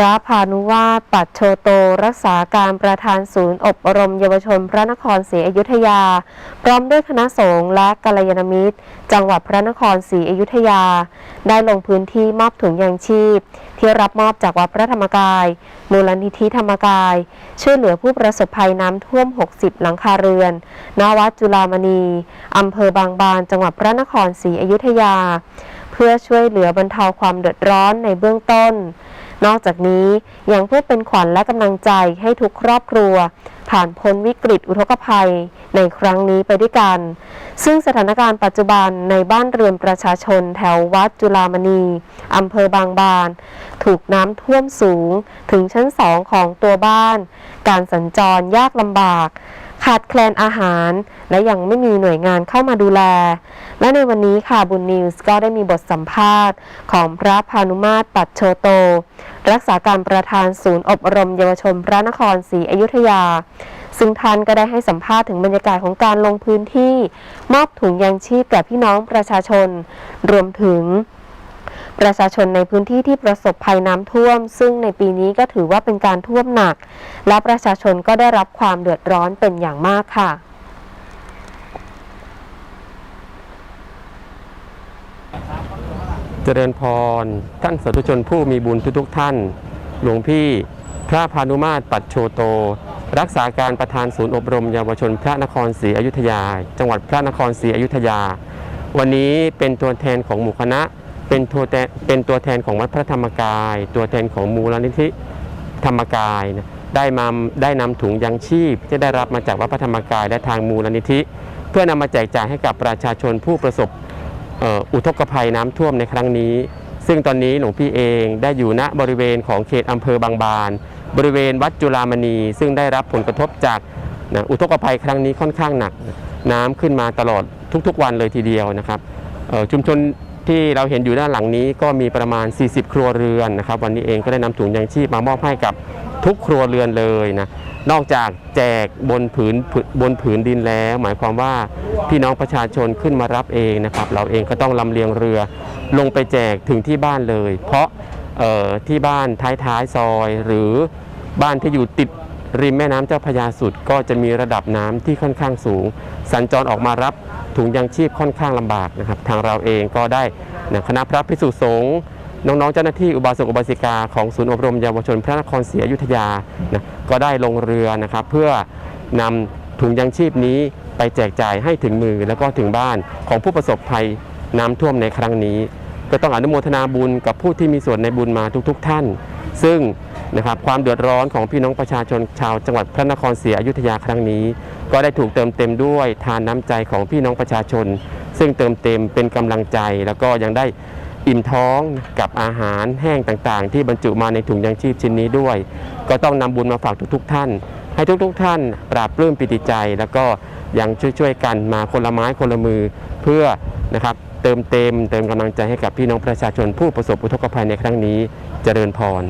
พระพานุวาปัจโชโต รักษาการประธานศูนย์อบรมเยาวชนพระนครศรีอยุธยา พร้อมด้วยคณะสงฆ์และกัลยาณมิตร จังหวัดพระนครศรีอยุธยา ได้ลงพื้นที่มอบถุงยางชีพ ที่รับมอบจากวัดพระธรรมกาย มูลนิธิธรรมกาย ช่วยเหลือผู้ประสบภัยน้ำท่วม 60 หลังคาเรือนณวัดจุฬามณีอำเภอบางบาน จังหวัดพระนครศรีอยุธยา เพื่อช่วยเหลือบรรเทาความเดือดร้อนในเบื้องต้น นอกจากนี้ยังเพื่อเป็นขวัญและกำลังใจให้ทุกครอบครัว ผ่านพ้นวิกฤตอุทกภัยในครั้งนี้ไปด้วยกัน ซึ่งสถานการณ์ปัจจุบันในบ้านเรือนประชาชนแถววัดจุฬามณีอำเภอบางบาน ถูกน้ำท่วมสูงถึงชั้นสองของตัวบ้าน การสัญจรยากลำบาก ขาดแคลนอาหาร และยังไม่มีหน่วยงานเข้ามาดูแล และในวันนี้ค่ะบุญนิวส์ก็ได้มีบทสัมภาษณ์ ของพระพานุมาตรปัจโชโต รักษาการประธานศูนย์อบรมเยาวชนพระนครศรีอยุธยา ซึ่งท่านก็ได้ให้สัมภาษณ์ถึงบรรยากาศของการลงพื้นที่ มอบถุงยางชีพแก่พี่น้องประชาชน รวมถึง ประชาชนในพื้นที่ที่ประสบภัยน้ำท่วม ซึ่งในปีนี้ก็ถือว่าเป็นการท่วมหนัก และประชาชนก็ได้รับความเดือดร้อนเป็นอย่างมากค่ะเจริญพร ท่านสาธุชนผู้มีบุญทุกๆท่าน หลวงพี่ พระพานุมาตรปัจโชโต รักษาการประธานศูนย์อบรมเยาวชนพระนครศรีอยุธยา จังหวัดพระนครศรีอยุธยา วันนี้เป็นตัวแทนของหมู่คณะ เป็นตัวแทนเป็นตัวแทนของวัดพระธรรมกาย ตัวแทนของมูลนิธิธรรมกายนะได้มาได้นำถุงยังชีพ ที่ได้รับมาจากวัดพระธรรมกายและทางมูลนิธิ เพื่อนำมาแจกจ่ายให้กับประชาชนผู้ประสบอ,อุทกภัยน้ำท่วมในครั้งนี้ ซึ่งตอนนี้หลวงพี่เองได้อยู่ณบริเวณของเขตอำเภอบางบาน บริเวณวัดจุฬามณี ซึ่งได้รับผลกระทบจากนะอุทกภัยครั้งนี้ค่อนข้างหนัก น้ำขึ้นมาตลอดทุกๆ วันเลยทีเดียวนะครับชุมชน ที่เราเห็นอยู่ด้านหลังนี้ก็มีประมาณ 40 ครัวเรือนนะครับ วันนี้เองก็ได้นำถุงยางชีพมามอบให้กับทุกครัวเรือนเลยนะนอกจากแจกบนผืนบนผืนดินแล้ว หมายความว่าพี่น้องประชาชนขึ้นมารับเองนะครับ เราเองก็ต้องลำเลียงเรือลงไปแจกถึงที่บ้านเลย เพราะที่บ้านท้ายๆซอย หรือบ้านที่อยู่ติด ริมแม่น้ำเจ้าพยาสุดก็จะมีระดับน้ำที่ค่อนข้างสูง สัญจรออกมารับถุงยางชีพค่อนข้างลำบากนะครับ ทางเราเองก็ได้นะคณะพระภิกษุสงฆ์น้องๆเจ้าหน้าที่อุบาสกอุบาสิกาของศูนย์อบรมเยาวชนพระนครศรีอยุธยานะก็ได้ลงเรือนะครับ เพื่อนำถุงยางชีพนี้ไปแจกจ่ายให้ถึงมือแล้วก็ถึงบ้านของผู้ประสบภัยน้ำท่วมในครั้งนี้ ก็ต้องอนุโมทนาบุญกับผู้ที่มีส่วนในบุญมาทุกๆท่าน ซึ่ง นะครับความเดือดร้อนของพี่น้องประชาชนชาวจังหวัดพระนครศรีอยุธยาครั้งนี้ ก็ได้ถูกเติมเต็มด้วยทานน้ำใจของพี่น้องประชาชน ซึ่งเติมเต็มเป็นกำลังใจ แล้วก็ยังได้อิ่มท้องกับอาหารแห้งต่างๆ ที่บรรจุมาในถุงยางชีพชิ้นนี้ด้วย ก็ต้องนำบุญมาฝากทุกๆ ท่าน ให้ทุกๆ ท่าน ปราบปลื้มปิติใจ แล้วก็ยังช่วยๆกันมาคนละไม้คนละมือเพื่อนะครับเติมเต็มเติมกำลังใจให้กับพี่น้องประชาชนผู้ประสบอุทกภัยในครั้งนี้เจริญพร